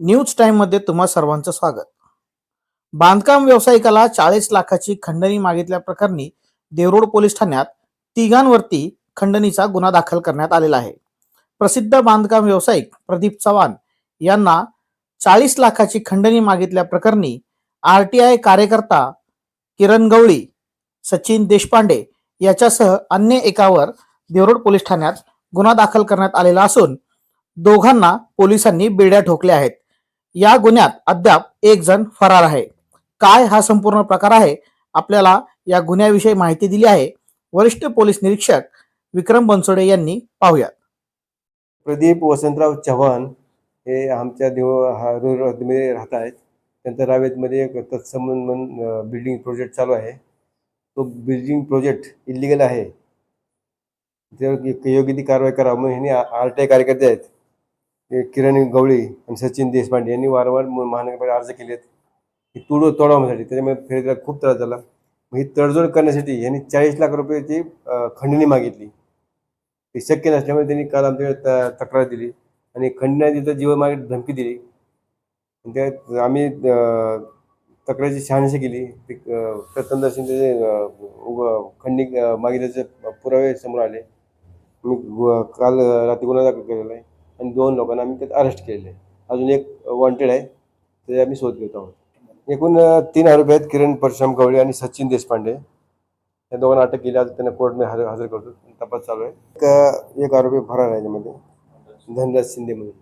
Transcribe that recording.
News टाइममध्ये तुम्हा सर्वांचं स्वागत. बांधकाम व्यावसायिकाला चाळीस लाखाची खंडणी मागितल्या प्रकरणी देवरोड पोलीस ठाण्यात तिघांवरती खंडणीचा गुन्हा दाखल करण्यात आलेला आहे. प्रसिद्ध बांधकाम व्यावसायिक प्रदीप चव्हाण यांना चाळीस लाखाची खंडणी मागितल्या प्रकरणी आर टी आय कार्यकर्ता किरण गवळी सचिन देशपांडे याच्यासह अन्य एकावर देवरोड पोलीस ठाण्यात गुन्हा दाखल करण्यात आलेला असून दोघांना पोलिसांनी बेड्या ठोकल्या आहेत. या गुन्ह्यात अद्याप एक जण फरार आहे. काय हा संपूर्ण प्रकार आहे? आपल्याला या गुन्ह्याविषयी माहिती दिली आहे. वरिष्ठ पोलीस निरीक्षक विक्रम बनसोडे यांनी पाहुयात. प्रदीप वसंतराव चव्हाण हे आमच्या देव हा राहत आहेत. त्यांच्या रावेतमध्ये एक तत्संबंध म्हणून बिल्डिंग प्रोजेक्ट चालू आहे. तो बिल्डिंग प्रोजेक्ट इलिगल आहे. जर योग्य ती कारवाई करावं म्हणून हे आर टी आय कार्यकर्ते आहेत. किरण गवळी आणि सचिन देशपांडे यांनी वारंवार महानगरपालिका अर्ज केलेत. की तुडो तोडवण्यासाठी. त्याच्यामुळे फेरीला खूप त्रास झाला. मग ही तडजोड करण्यासाठी यांनी चाळीस लाख रुपयाची खंडणी मागितली. ते शक्य नसल्यामुळे त्यांनी काल आमच्याकडे त- तक्रार दिली आणि खंडण्यात तिथं जीव मागे धमकी दिली. आणि त्यात आम्ही तक्रारीची शहानिशा केली. ते अं, त्याचे उग- खंडणी मागितल्याचे पुरावे समोर आले. मी काल रात्री गुन्हा दाखल केलेला आहे. आणि दोन लोकांना आम्ही त्यात अरेस्ट केलेले अजून एक वॉन्टेड आहे ते आम्ही शोध घेत आहोत. एकूण तीन आरोपी आहेत किरण परशुराम कवळी आणि सचिन देशपांडे. या दोघांना अटक केली आज त्यांना कोर्टमध्ये हजर हजर करतो. तपास चालू आहे. एक आरोपी फरार आहे याच्यामध्ये. धनराज शिंदे म्हणून.